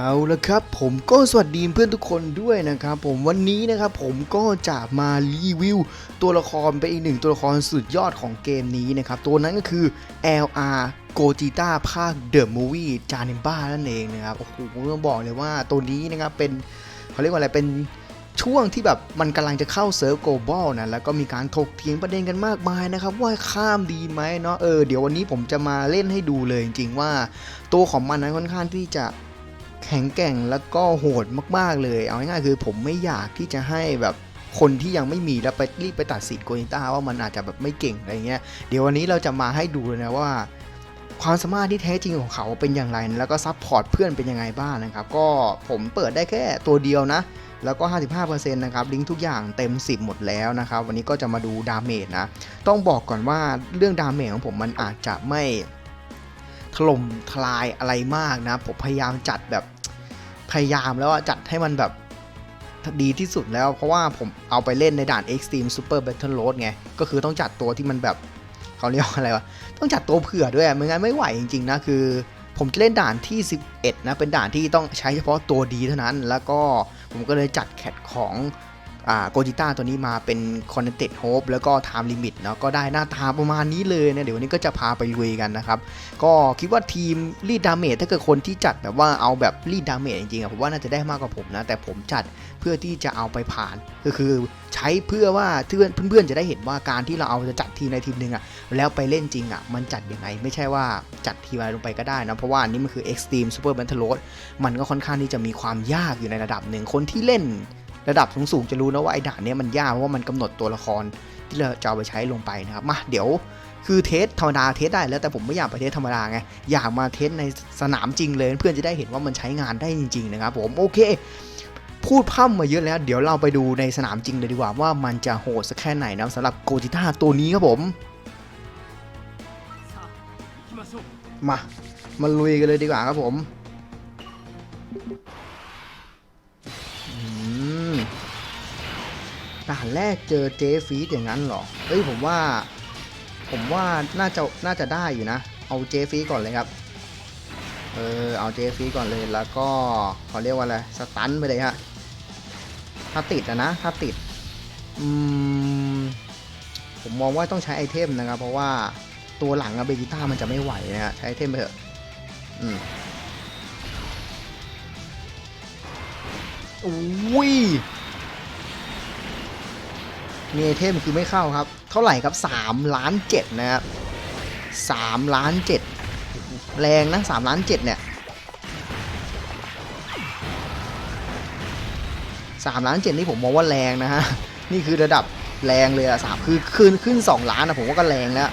เอาละครับผมก็สวัสดีเพื่อนทุกคนด้วยนะครับผมวันนี้นะครับผมก็จะมารีวิวตัวละครเป็นอีกหนึ่งตัวละครสุดยอดของเกมนี้นะครับ ตัวนั้นก็คือ LR g o g i t a ภาค The Movie j a n e m b a นั่นเองนะครับ โอ้โหต้องบอกเลยว่าตัวนี้นะครับเป็นเขาเรียกว่าอะไรเป็นช่วงที่แบบมันกำลังจะเข้าเซิร์ฟโกลบอลนะแล้วก็มีการถกเถียงประเด็นกันมากมายนะครับ ว่าข้ามดีไหมเนาะเออเดี๋ยววันนี้ผมจะมาเล่นให้ดูเลยจริงๆว่า ตัวของมันนั้นค่อนข้างที่จะ ข็งแกร่งแล้วก็โหดมากๆเลย เอาง่ายๆคือผมไม่อยากที่จะให้แบบคนที่ยังไม่มีแล้วไปรีบไปตัดสินโกนิต้าว่ามันอาจจะแบบไม่เก่งอะไรเงี้ย เดี๋ยววันนี้เราจะมาให้ดูเลยนะว่า ความสามารถที่แท้จริงของเขาเป็นอย่างไร แล้วก็ซัพพอร์ตเพื่อนเป็นยังไงบ้างนะครับ ก็ผมเปิดได้แค่ตัวเดียวนะ แล้วก็ 55%นะครับ ลิงก์ทุกอย่างเต็ม 10 หมดแล้วนะครับ วันนี้ก็จะมาดูดาเมจนะ ต้องบอกก่อนว่าเรื่องดาเมจของผมมันอาจจะไม่ถล่มทลายอะไรมากนะ ผมพยายามจัดแบบ พยายามแล้วจัดให้มันแบบดีที่สุดแล้ว เพราะว่าผมเอาไปเล่นในด่าน Extreme Super Battle Road ไง ก็คือต้องจัดตัวที่มันแบบเขาเรียกอะไรวะ ต้องจัดตัวเผื่อด้วยไม่งั้นไม่ไหวจริงๆนะ คือ ผมจะเล่นด่านที่ 11 นะ เป็นด่านที่ต้องใช้เฉพาะตัวดีเท่านั้น แล้วก็ผมก็เลยจัดแคทของ โกจิต้าตัวนี้มาเป็น Connected Hope แล้วก็ Time Limit เนาะก็ได้หน้าตาประมาณนี้เลยนะเดี๋ยววันนี้ก็จะพาไปลุยกันนะครับ ก็คิดว่าทีมรีดดาเมจถ้าเกิดคนที่จัดแบบว่าเอาแบบรีดดาเมจจริงๆอะผมว่าน่าจะได้มากกว่าผมนะ แต่ผมจัดเพื่อที่จะเอาไปผ่านก็คือใช้เพื่อว่าเพื่อนเพื่อนๆจะได้เห็นว่าการที่เราเอาจะจัดทีมในทีมหนึ่งอะแล้วไปเล่นจริงอะมันจัดยังไง ไม่ใช่ว่าจัดทีมอะไรลงไปก็ได้นะเพราะว่าอันนี้มันคือ Extreme Super Battle Road มันก็ค่อนข้างที่จะมีความยากอยู่ในระดับหนึ่งคนที่เล่น ระดับสูงๆจะรู้นะว่าไอ้ด่านนี้มันยากเพราะว่ามันกำหนดตัวละครที่เราจะเอาไปใช้ลงไปนะครับมาเดี๋ยวคือเทสธรรมดาเทสได้แล้วแต่ผมไม่อยากไปเทสธรรมดาไงอยากมาเทสในสนามจริงเลย เพื่อนจะได้เห็นว่ามันใช้งานได้จริง ๆ นะครับผมโอเค พูดพร่ำมาเยอะแล้ว เดี๋ยวเราไปดูในสนามจริงเลยดีกว่าว่ามันจะโหดสักแค่ไหนนะสำหรับโกจิต้าตัวนี้ครับผม มามาลุยกันเลยดีกว่าครับผมอืม ด่านแรกเจอเจฟีดอย่างนั้นเหรอ เฮ้ยผมว่า ผมว่าน่าจะน่าจะได้อยู่นะ เอาเจฟีก่อนเลยครับ เออเอาเจฟีก่อนเลยแล้วก็เขาเรียกว่าอะไรสตันไปเลยฮะ ถ้าติดอะนะ ถ้าติด อืม ผมมองว่าต้องใช้ไอเทมนะครับ เพราะว่าตัวหลังอะเบจิต้ามันจะไม่ไหวนะฮะใช้ไอเทมไปเถอะอืมอุ้ย มีไอเทมคือไม่เข้าครับ เท่าไหร่ครับ3ล้าน7นะครับ3ล้าน7แรงนะ3ล้าน7เนี่ย3ล้าน7นี่ผมมองว่าแรงนะฮะ นี่คือระดับแรงเลยอะสามคือขึ้นขึ้น2ล้านนะผมว่าก็แรงแล้ว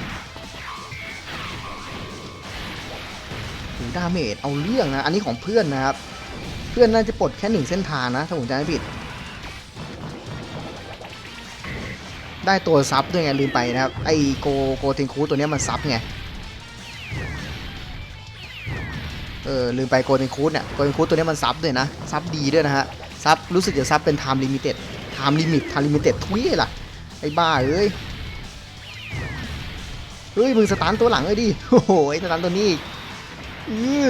ถึงดาเมจเอาเรื่องนะ อันนี้ของเพื่อนนะครับ เพื่อนน่าจะปลดแค่หนึ่งเส้นทางนะ ถ้าผมจำไม่ผิด ได้ตัวซับด้วยไงลืมไปนะครับ ไอโกโกเทนคูตัวเนี้ยมันซับไง เออลืมไปโกเทนคูเนี่ยโกเทนคูตัวเนี้ยมันซับด้วยนะ ซับดีด้วยนะฮะ ซับรู้สึกจะซับเป็นไทม์ลิมิเต็ดไทม์ลิมิตไทม์ลิมิเต็ดทุยล่ะ ไอ้บ้าเอ้ย เฮ้ยมึงสตาร์ตัวหลังเลยดิ โอ้โหไอสตาร์ตัวนี้อือ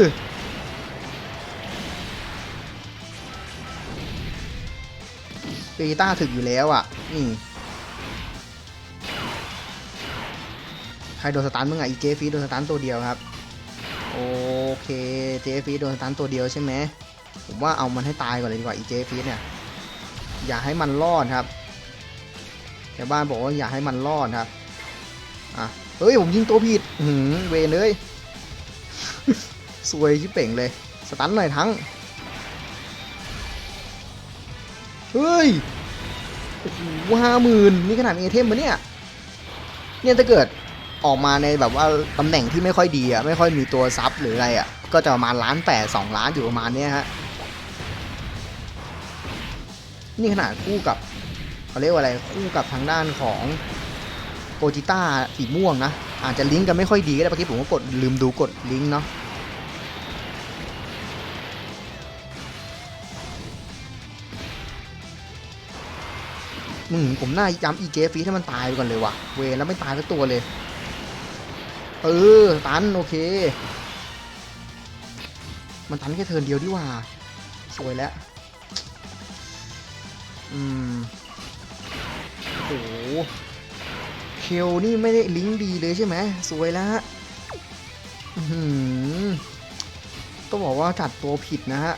เบต้าถึกอยู่แล้วอะนี่ ใครโดนสตันมึงอะอีเจฟีโดนสตันตัวเดียวครับ โอเคเจฟีโดนสตันตัวเดียวใช่ไหมผมว่าเอามันให้ตายก่อนเลยดีกว่าอีเจฟีเนี่ยอย่าให้มันรอดครับชาวบ้านบอกว่าอย่าให้มันรอดครับอะเฮ้ยผมยิงตัวผิดหืมเวเลยสวยชิเป่งเลย สตันหน่อยทั้ง เฮ้ย โอ้โหห้าหมื่นนี่ขนาดมีไอเทมมะเนี่ย เนี่ยถ้าเกิดออกมาในแบบว่าตำแหน่งที่ไม่ค่อยดีอะไม่ค่อยมีตัวซับหรืออะไรอะก็จะประมาณล้านแปดสองล้านอยู่ประมาณเนี้ยฮะ นี่ขนาดคู่กับเขาเรียกว่าอะไรคู่กับทางด้านของโกจิต้าสีม่วงนะ อาจจะลิงก์กันไม่ค่อยดีก็ได้เมื่อกี้ผมก็กดลืมดูกดลิงก์เนาะ มึงผมน่าย้ำอีเจฟีให้มันตายไปก่อนเลยว่ะ เวแล้วไม่ตายสักตัวเลย เออ ตันโอเค มันตันแค่เทินเดียวดีว่า สวยแล้ว อืมโอ้โหเคลนี่ไม่ได้ลิงก์ดีเลยใช่ไหม สวยแล้วฮะต้องบอกว่าจัดตัวผิดนะฮะ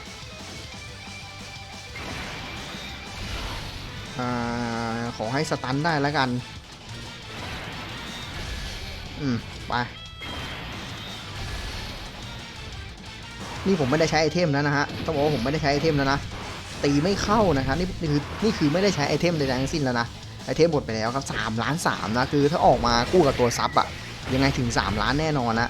อ่า ขอให้สตันได้แล้วกัน อืม ไป นี่ผมไม่ได้ใช้ไอเทมแล้วนะฮะ ต้องบอกว่าผมไม่ได้ใช้ไอเทมแล้วนะ ตีไม่เข้านะครับนี่นี่คือนี่คือไม่ได้ใช้ไอเทมใดๆทั้งสิ้นแล้วนะ ไอเทมหมดไปแล้วครับ3ล้าน3นะ คือถ้าออกมาคู่กับตัวซับอะยังไงถึง 3 ล้านแน่นอนนะ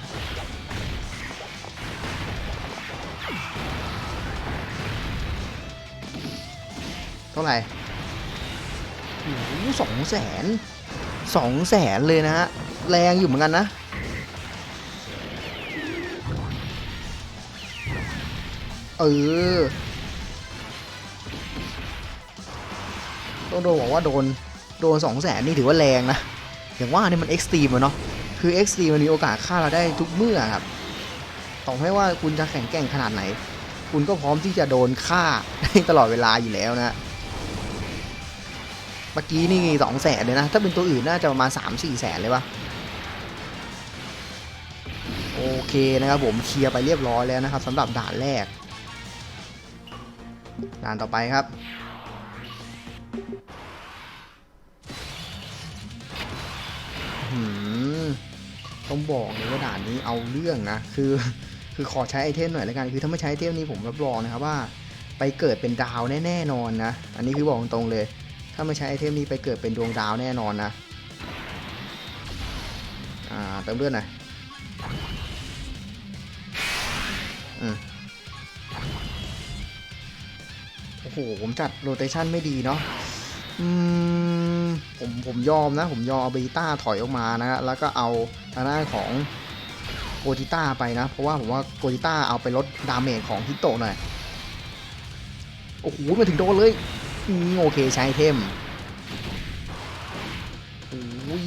เท่าไหร่ สองแสนสองแสนเลยนะฮะ แรงอยู่เหมือนกันนะ เออต้องโดนบอกว่าโดน โดนสองแสนนี่ถือว่าแรงนะ อย่างว่านี่มันเอ็กซ์ตรีมอะเนาะ คือเอ็กซ์ตรีมมันมีโอกาสฆ่าเราได้ทุกเมื่อครับต่อให้ว่าคุณจะแข็งแกร่งขนาดไหน คุณก็พร้อมที่จะโดนฆ่าได้ตลอดเวลาอยู่แล้วนะ เมื่อกี้นี่สองแสนเลยนะ ถ้าเป็นตัวอื่นน่าจะประมาณสามสี่แสนเลยปะโอเคนะครับผมเคลียร์ไปเรียบร้อยแล้วนะครับสำหรับด่านแรก ด่านต่อไปครับต้องบอกเลยว่าด่านนี้เอาเรื่องนะ คือคือขอใช้ไอเทมหน่อยแล้วกัน คือถ้าไม่ใช้ไอเทมนี้ผมรับรองนะครับว่า ไปเกิดเป็นดาวแน่ๆนอนนะ อันนี้คือบอกตรงๆเลย ถ้าไม่ใช้ไอเทมนี้ไปเกิดเป็นดวงดาวแน่นอนนะ อ่าเติมเลือดหน่อยอืมโอ้โห ผมจัดโรเตชันไม่ดีเนาะอืมผมผมยอมนะ ผมยอมเอาเบต้าถอยออกมานะฮะแล้วก็เอาทางด้านของโกจิต้าไปนะ เพราะว่าผมว่าโกจิต้าเอาไปลดดาเมจของฮิตโตะหน่อย โอ้โหมาถึงโดนเลย โอเคใช้ไอเทมโอ้ย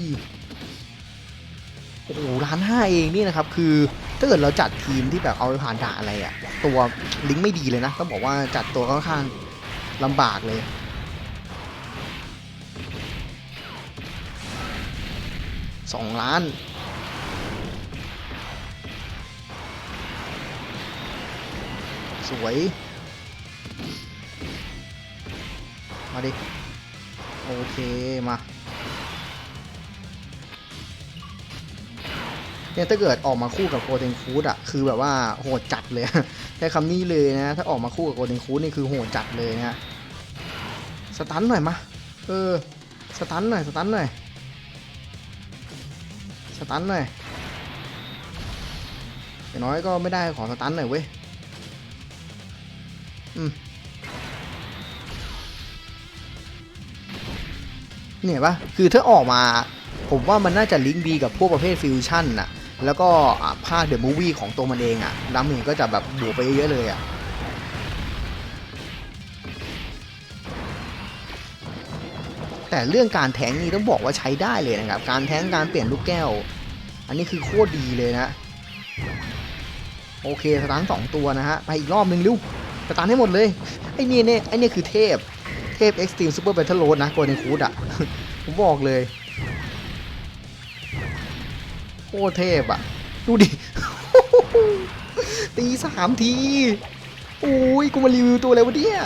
โอ้โหร้านห้าเองนี่นะครับ คือถ้าเกิดเราจัดทีมที่แบบเอาไปผ่านด่าอะไรอะตัวลิงก์ไม่ดีเลยนะต้องบอกว่าจัดตัวค่อนข้างลำบากเลยสองล้านสวย มาดิ โอเค มาเนี่ยถ้าเกิดออกมาคู่กับโกลเด้นฟูดอะคือแบบว่าโหดจัดเลยใช้คำนี้เลยนะ ถ้าออกมาคู่กับโกลเด้นฟูดนี่คือโหดจัดเลยนะสตันหน่อยมาเออสตันหน่อยสตันหน่อยสตันหน่อยอย่างน้อยก็ไม่ได้ขอสตันหน่อยเว้ยอืม เนี่ยปะคือถ้าออกมา ผมว่ามันน่าจะลิงก์ดีกับพวกประเภทฟิวชั่นน่ะ แล้วก็ภาคเดอะมูฟวี่ของตัวมันเองอะดาเมจก็จะแบบบวกไปเยอะเลยอะแต่เรื่องการแทงนี่ต้องบอกว่าใช้ได้เลยนะครับ การแทงการเปลี่ยนลูกแก้ว อันนี้คือโคตรดีเลยนะ โอเคสตาร์ทสองตัวนะฮะ ไปอีกรอบหนึ่งเร็วสตาร์ทให้หมดเลย ไอ้นี่เนี่ยไอ้นี่คือเทพ เทพ Extreme Super Battle Road นะโกลเด้นคูดอะ ผมบอกเลยโคตรเทพอะดูดิ ตีสามที โอ้ย กูมารีวิวตัวอะไรวะเนี่ย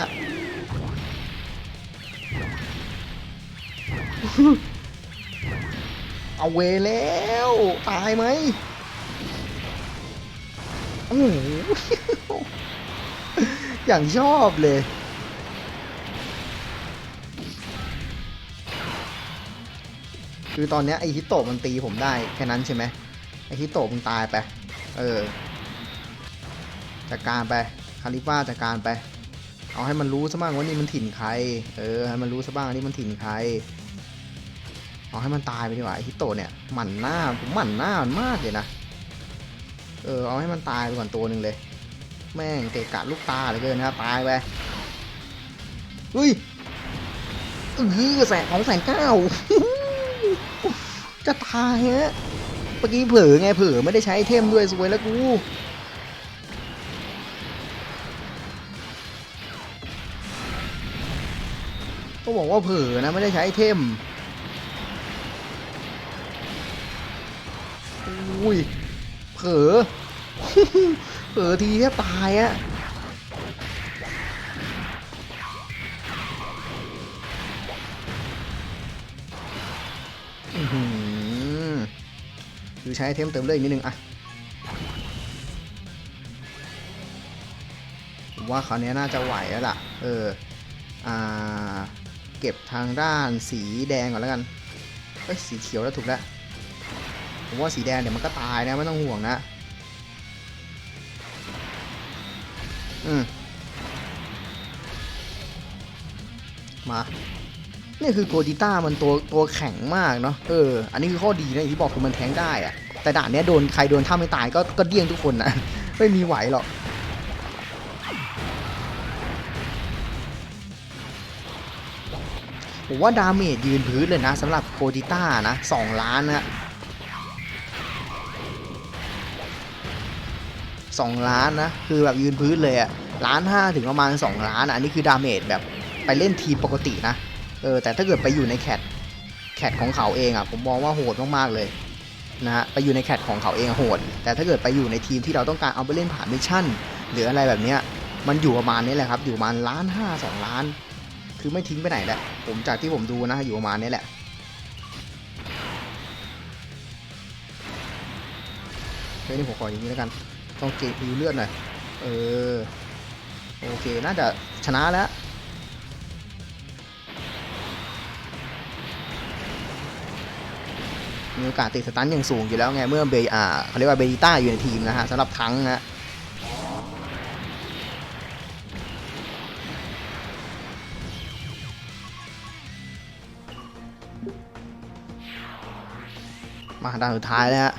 เอาเวแล้ว ตายไหมโอ้โหอย่างชอบเลย คือตอนนี้ไอฮิโตะมันตีผมได้แค่นั้นใช่ไหมไอฮิโตะมันตายไป เออจัดการไปคาลิฟ้าจัดการไป เอาให้มันรู้ซะบ้างว่านี่มันถิ่นใคร เออให้มันรู้ซะบ้างว่านี่มันถิ่นใคร เอาให้มันตายไปดีกว่าไอฮิโตะเนี่ยหมั่นหน้าผมหมั่นหน้ามันมากเลยนะ เออเอาให้มันตายไปก่อนตัวหนึ่งเลย แม่งเกะกะลูกตาเหลือเกินนะตายไปเฮ้ยเออแสนของแสนเก้า จะตายฮะเมื่อกี้เผลอไงเผลอไม่ได้ใช้เทมด้วยสวยแล้วกูก็บอกว่าเผลอนะไม่ได้ใช้เทมอุ้ยเผลอเผลอทีแทบตายอะ คือใช้ไอเทมเติมเลือดอีกนิดนึงอะผมว่าคราวนี้น่าจะไหวแล้วล่ะ เออ อ่า เก็บทางด้านสีแดงก่อนแล้วกันเอ้ยสีเขียวแล้วถูกแล้ว ผมว่าสีแดงเดี๋ยวมันก็ตายนะไม่ต้องห่วงนะ อืม นี่คือโกดิต้ามันตัวตัวแข็งมากเนาะเอออันนี้คือข้อดีนะที่บอกคือมันแทงได้อะแต่ด่านเนี้ยโดนใครโดนท่าไม่ตายก็ก็เดี้ยงทุกคนนะไม่มีไหวหรอกผมว่าดาเมจยืนพื้นเลยนะสำหรับโกดิต้านะสองล้านนะสองล้านนะคือแบบยืนพื้นเลยอะล้านห้าถึงประมาณ2ล้านอะอันนี้คือดาเมจแบบไปเล่นทีมปกตินะ เออแต่ถ้าเกิดไปอยู่ในแคทแคทของเขาเองอะผมมองว่าโหดมากๆเลยนะฮะไปอยู่ในแคทของเขาเองโหด แต่ถ้าเกิดไปอยู่ในทีมที่เราต้องการเอาไปเล่นผ่านมิชชั่น หรืออะไรแบบเนี้ยมันอยู่ประมาณนี้แหละครับอยู่ประมาณล้านห้าสองล้าน คือไม่ทิ้งไปไหนแหละผมจากที่ผมดูนะอยู่ประมาณนี้แหละเฮ้ยนี่ผมขออย่างนี้แล้วกันต้องเกพิวเลือดหน่อยเออโอเคน่าจะชนะแล้ว มีโอกาสติดสตันอย่างสูงอยู่แล้วไงเมื่อเบย์อ่าเขาเรียกว่าเบย์ต้าอยู่ในทีมนะฮะสำหรับทั้งนะมาด้านสุดท้ายแล้วฮะ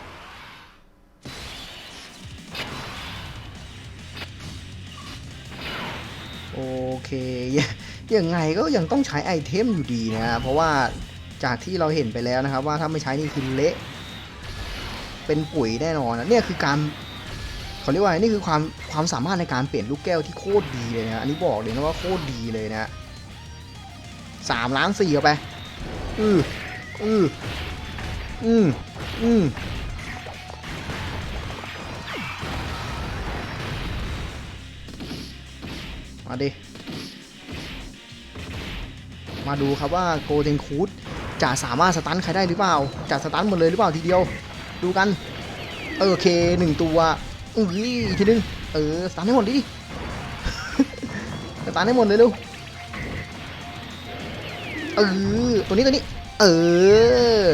โอเคยยังไงก็ยังต้องใช้ไอเทมอยู่ดีนะ เพราะว่า จากที่เราเห็นไปแล้วนะครับ ว่าถ้าไม่ใช้นี่คือเละเป็นปุ๋ยแน่นอนนะเนี่ยคือการเขาเรียกว่านี่คือความความสามารถในการเปลี่ยนลูกแก้วที่โคตรดีเลยนะอันนี้บอกเลยนะว่าโคตรดีเลยนะสามล้านสี่เอาไปอืออืออืมอืมมาดิ มาดูครับว่าโกเดนคูด จะสามารถสตันใครได้หรือเปล่าจะสตันหมดเลยหรือเปล่าทีเดียว ดูกันเออโอเคหนึ่งตัวอุ้ยอีกทีนึงเออสตันให้หมดดิสตันให้หมดเลยลูกเออตัวนี้ตัวนี้ เออ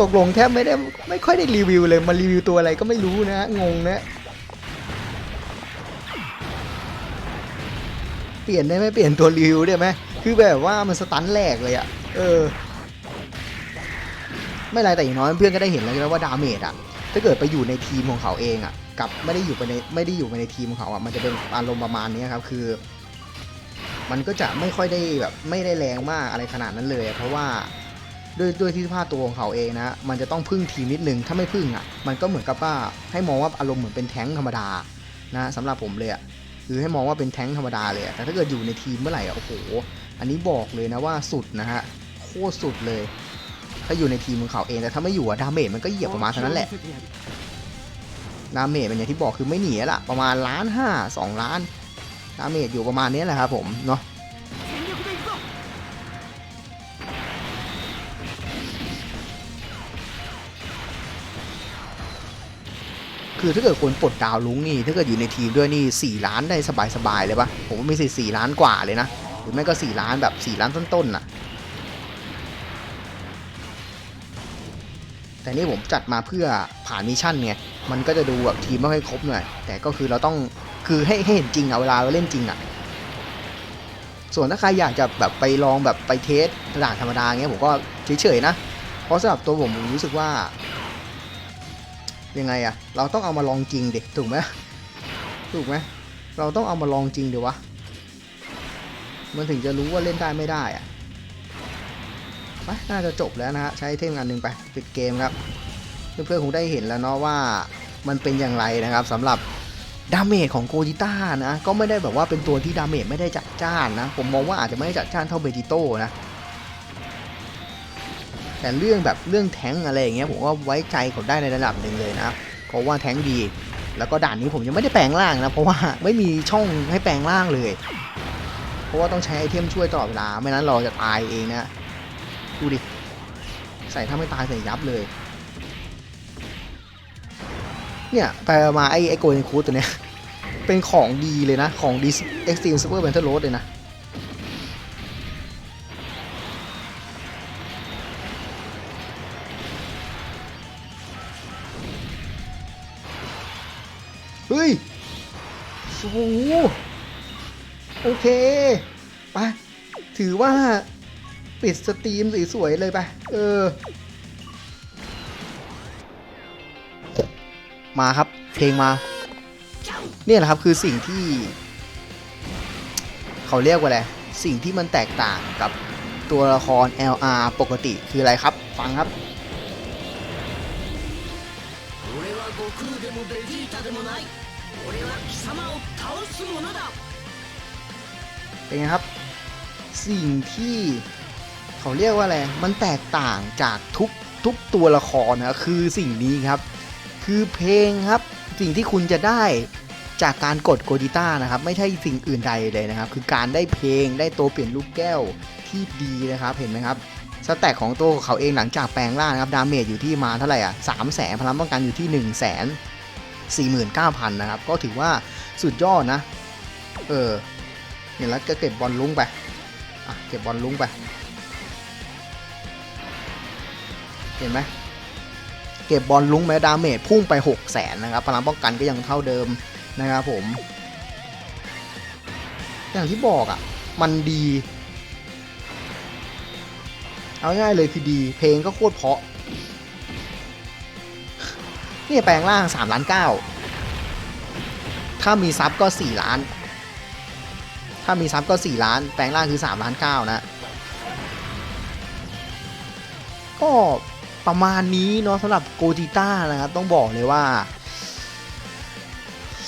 ตกลงแทบไม่ได้ไม่ค่อยได้รีวิวเลยมารีวิวตัวอะไรก็ไม่รู้นะงงนะเปลี่ยนได้ไหมเปลี่ยนตัวรีวิวได้ไหม คือแบบว่ามันสตันแรกเลยอะเออ ไม่ไรแต่อย่างน้อยเพื่อนก็ได้เห็นแล้วนะว่าดาเมจอะถ้าเกิดไปอยู่ในทีมของเขาเองอะกับไม่ได้อยู่ไปในไม่ได้อยู่ไปในทีมของเขาอะมันจะเป็นอารมณ์ประมาณนี้ครับ คือ มันก็จะไม่ค่อยได้แบบไม่ได้แรงมากอะไรขนาดนั้นเลย เพราะว่าด้วยด้วยที่สภาพตัวของเขาเองนะ มันจะต้องพึ่งทีมนิดนึง ถ้าไม่พึ่งอะ มันก็เหมือนกับว่าให้มองว่าอารมณ์เหมือนเป็นแท้งธรรมดา นะสำหรับผมเลยอะ คือให้มองว่าเป็นแท้งธรรมดาเลย แต่ถ้าเกิดอยู่ในทีมเมื่อไหร่อะ โอ้โห อันนี้บอกเลยนะว่าสุดนะฮะโคตรสุดเลยถ้าอยู่ในทีมของเขาเองแต่ถ้าไม่อยู่อะดาเมจมันก็เหยียบประมาณเท่านั้นแหละดาเมจเป็นอย่างที่บอกคือไม่หนีละประมาณล้านห้าสองล้านดาเมจอยู่ประมาณนี้แหละครับผมเนาะคือถ้าเกิดคนปลดดาวลุงนี่ถ้าเกิดอยู่ในทีมด้วยนี่4ล้านได้สบายๆเลยปะผมว่ามีสิสี่ล้านกว่าเลยนะ รือไม่ก็ 4 ล้านแบบ 4 ล้านต้นๆน่ะ แต่นี่ผมจัดมาเพื่อผ่านมิชชั่นไง มันก็จะดูแบบทีมไม่ค่อยครบหน่อย แต่ก็คือเราต้องคือให้ให้เห็นจริงอะเวลาเราเล่นจริงอะส่วนถ้าใครอยากจะแบบไปลองแบบไปเทสด่านธรรมดาเงี้ยผมก็เฉยๆนะ เพราะสำหรับตัวผมผมรู้สึกว่า ยังไงอะเราต้องเอามาลองจริงเด็กถูกไหมถูกไหมเราต้องเอามาลองจริงเดี๋ยววะ มันถึงจะรู้ว่าเล่นได้ไม่ได้อะไปน่าจะจบแล้วนะฮะใช้เทมงานหนึ่งไปปิดเกมครับ เพื่อนๆคงได้เห็นแล้วเนาะว่ามันเป็นอย่างไรนะครับสำหรับดาเมจของโกจิต้านะก็ไม่ได้แบบว่าเป็นตัวที่ดาเมจไม่ได้จัดจ้านนะ ผมมองว่าอาจจะไม่ได้จัดจ้านเท่าเบจิโต้นะ แต่เรื่องแบบเรื่องแท้งอะไรอย่างเงี้ยผมว่าไว้ใจเขาได้ในระดับหนึ่งเลยนะเพราะว่าแท้งดี แล้วก็ด่านนี้ผมยังไม่ได้แปลงร่างนะเพราะว่าไม่มีช่องให้แปลงร่างเลย เพราะว่าต้องใช้ไอเทมช่วยตลอดเวลา ไม่นั้นเราจะตายเองนะดูดิ ใส่ถ้าไม่ตายใส่ยับเลย เนี่ยไปมาไอไอโกลเดนคูดตัวเนี้ย เป็นของดีเลยนะ ของดีเอ็กซ์ตรีมซูเปอร์แบนเทอร์โรสเลยนะเฮ้ย โอ้โหโอเค ถือว่าปิดสตรีมสวยๆเลยปะเออ มาครับ เพลงมา เนี่ยแหละครับคือสิ่งที่ เขาเรียกว่าอะไร สิ่งที่มันแตกต่างกับตัวละคร LR ปกติคืออะไรครับ ฟังครับเป็นไงครับ สิ่งที่เขาเรียกว่าอะไร มันแตกต่างจากทุกทุกตัวละครนะคือสิ่งนี้ครับ คือเพลงครับ สิ่งที่คุณจะได้จากการกดโกดิต้านะครับ ไม่ใช่สิ่งอื่นใดเลยนะครับ คือการได้เพลงได้ตัวเปลี่ยนลูกแก้วที่ดีนะครับ เห็นไหมครับสแต็กของตัวเขาเองหลังจากแปลงร่างนะครับ ดาเมจอยู่ที่มาเท่าไหร่อะสามแสนพลังป้องกันอยู่ที่1นึ่งแสนสี่หมื่นเก้าพันนะครับ ก็ถือว่าสุดยอดนะ เออเนี่ยแล้วก็เก็บบอลลุ้งไป อะเก็บบอลลุ้งไป เห็นไหมเก็บบอลลุ้งแม้ดาเมจพุ่งไป 6 0แสนนะครับ พลังป้องกันก็ยังเท่าเดิมนะครับผม อย่างที่บอกอะ่ะ มันดี เอาง่ายเลยคือดี เพลงก็โคตรเพาะเนี่ยแปลงร่าง 3 ล้าน 9 ถ้ามีซับก็ 4 ล้าน ถ้ามีซับก็ 4 ล้าน แปลงร่างคือ 3 ล้าน9นะ ก็ประมาณนี้เนาะสำหรับโกจิต้านะครับ ต้องบอกเลยว่า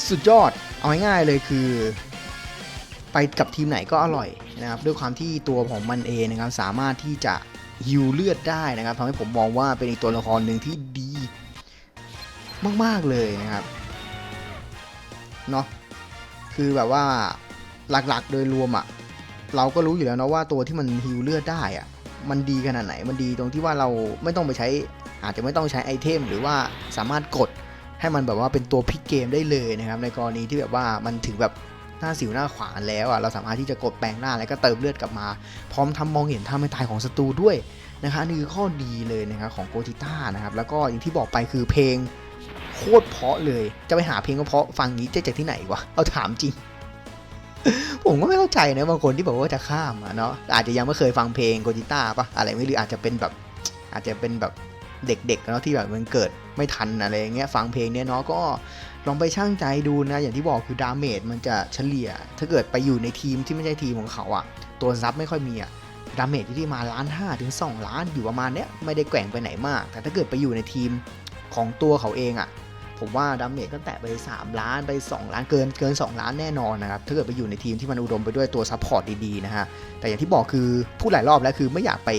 สุดยอด เอาง่ายๆเลยคือ ไปกับทีมไหนก็อร่อยนะครับ ด้วยความที่ตัวของมันเองนะครับ สามารถที่จะฮิวเลือดได้นะครับทำให้ผมมองว่าเป็นอีกตัวละครหนึ่งที่ดี มาก ๆ เลยนะครับ เนาะคือแบบว่า หลักๆ โดยรวมอะ่ะเราก็รู้อยู่แล้วนะว่าตัวที่มันฮิวเลือดได้อะ่ะมันดีขนาดไหนมันดีตรงที่ว่าเราไม่ต้องไปใช้อาจจะไม่ต้องใช้ไอเทม หรือว่าสามารถกดให้มันแบบว่าเป็นตัวพลิกเกมได้เลยนะครับในกรณีที่แบบว่ามันถึงแบบหน้าสิวหน้าขวานแล้วอะเราสามารถที่จะกดแปลงหน้าแล้วก็เติมเลือดกลับมา พร้อมทำมองเห็นท่าไม่ตายของศัตรูด้วยนะคะนี่คือข้อดีเลยนะครับของโกจิต้านะครับแล้วก็อย่างที่บอกไปคือเพลงโคตรเพาะเลย จะไปหาเพลงก็เพาะฟังนี้จะจากที่ไหนวะเอาถามจริง ผมก็ไม่เข้าใจนะบางคนที่บอกว่าจะข้ามอะเนาะอาจจะยังไม่เคยฟังเพลงโกจิต้าปะอะไรไม่รู้อาจจะเป็นแบบ อาจจะเป็นแบบเด็กๆเนาะที่แบบมันเกิดไม่ทันอะไรเงี้ยฟังเพลงเนี้ยเนาะก็ลองไปช่างใจดูนะอย่างที่บอกคือดาเมจมันจะเฉลี่ย ถ้าเกิดไปอยู่ในทีมที่ไม่ใช่ทีมของเขาอะตัวซับไม่ค่อยมีอะดาเมจที่ที่มาล้านห้าถึง2ล้านอยู่ประมาณเนี้ยไม่ได้แกว่งไปไหนมาก แต่ถ้าเกิดไปอยู่ในทีมของตัวเขาเองอะ ผมว่าดาเมจก็แตะไป 3 ล้านไป 2 ล้านเกินเกิน 2 ล้านแน่นอนนะครับถ้าเกิดไปอยู่ในทีมที่มันอุดมไปด้วยตัวซัพพอร์ตดีๆนะฮะแต่อย่างที่บอกคือพูดหลายรอบแล้วคือไม่อยากไป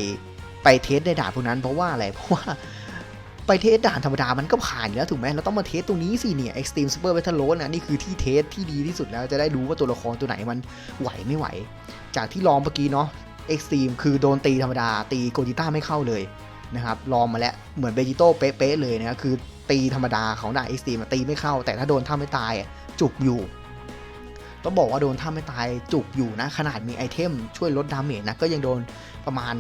ไปเทสในด่านพวกนั้นเพราะว่าอะไรเพราะว่าไปเทสด่านธรรมดามันก็ผ่านอยู่แล้วถูกไหมเราต้องมาเทสตรงนี้สิเนี่ย Extreme Super Battle Road นะนี่คือที่เทสที่ดีที่สุดแล้วจะได้รู้ว่าตัวละครตัวไหนมันไหวไม่ไหว จากที่ลองเมื่อกี้เนาะ Extreme คือโดนตีธรรมดาตีโกจิต้าไม่เข้าเลยนะครับลองมาแล้วเหมือนเบจิโต้เป๊ะๆเลยนะคือ ตีธรรมดาของดาน Extreme อะตีไม่เข้า แต่ถ้าโดนท่าไม่ตายจุกอยู่ ต้องบอกว่าโดนท่าไม่ตายจุกอยู่นะ ขนาดมีไอเทมช่วยลดดาเมจนะ ก็ยังโดนประมาณ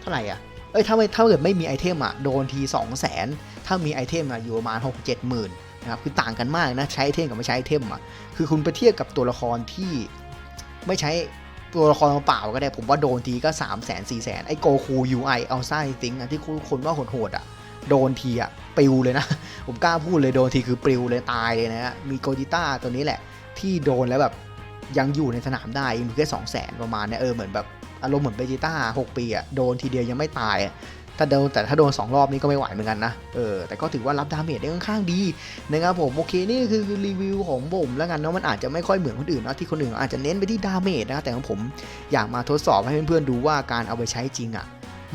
เท่าไหร่อะเอ้ยถ้าไม่ถ้าเกิดไม่มีไอเทมอะโดนที 2 0 0 0 0 0 ถ้ามีไอเทมอะอยู่ประมาณ 6 7หมื่นนะครับคือต่างกันมากนะใช้ไอเทมกับไม่ใช้ไอเทมอะคือคุณไปเทียบกับตัวละครที่ไม่ใช้ตัวละครเปล่าก็ได้ผมว่าโดนทีก็ 3 0 0 0 0 0 4 0 0 0 0 ไอโกคู UI เอาไส้ติงอะที่คนว่าโหดๆอะ โดนทีอะปลิวเลยนะ ผมกล้าพูดเลยโดนทีคือปลิวเลยตายเลยนะฮะมีโกจิต้าตัวนี้แหละ ที่โดนแล้วแบบยังอยู่ในสนามได้มีแค่สองแสนประมาณเนี้ยเออเหมือนแบบอารมณ์เหมือนเบจิต้า6ปีอะโดนทีเดียวยังไม่ตายอะถ้าโดนแต่ถ้าโดนสองรอบนี้ก็ไม่ไหวเหมือนกันนะเออแต่ก็ถือว่ารับดาเมจได้ค่อนข้างดีนะครับผมโอเคนี่คือรีวิวของผมแล้วกันเนาะมันอาจจะไม่ค่อยเหมือนคนอื่นนะที่คนอื่นอาจจะเน้นไปที่ดาเมจนะแต่ของผมอยากมาทดสอบให้เพื่อนๆดูว่าการเอาไปใช้จริงอะ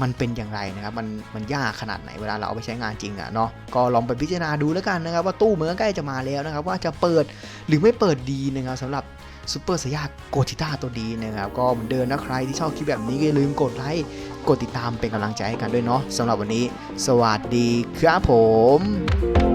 มันเป็นอย่างไรนะครับมันมันยากขนาดไหนเวลาเราเอาไปใช้งานจริงอะเนาะก็ลองไปพิจารณาดูแล้วกันนะครับ ว่าตู้เมืองใกล้จะมาแล้วนะครับ ว่าจะเปิดหรือไม่เปิดดีนะครับสำหรับซูเปอร์สยาโกจิต้าตัวดีนะครับก็เหมือนเดิมนะใครที่ชอบคลิปแบบนี้ก็อย่าลืมกดไลค์กดติดตามเป็นกำลังใจให้กันด้วยเนาะสำหรับวันนี้ สวัสดีครับผม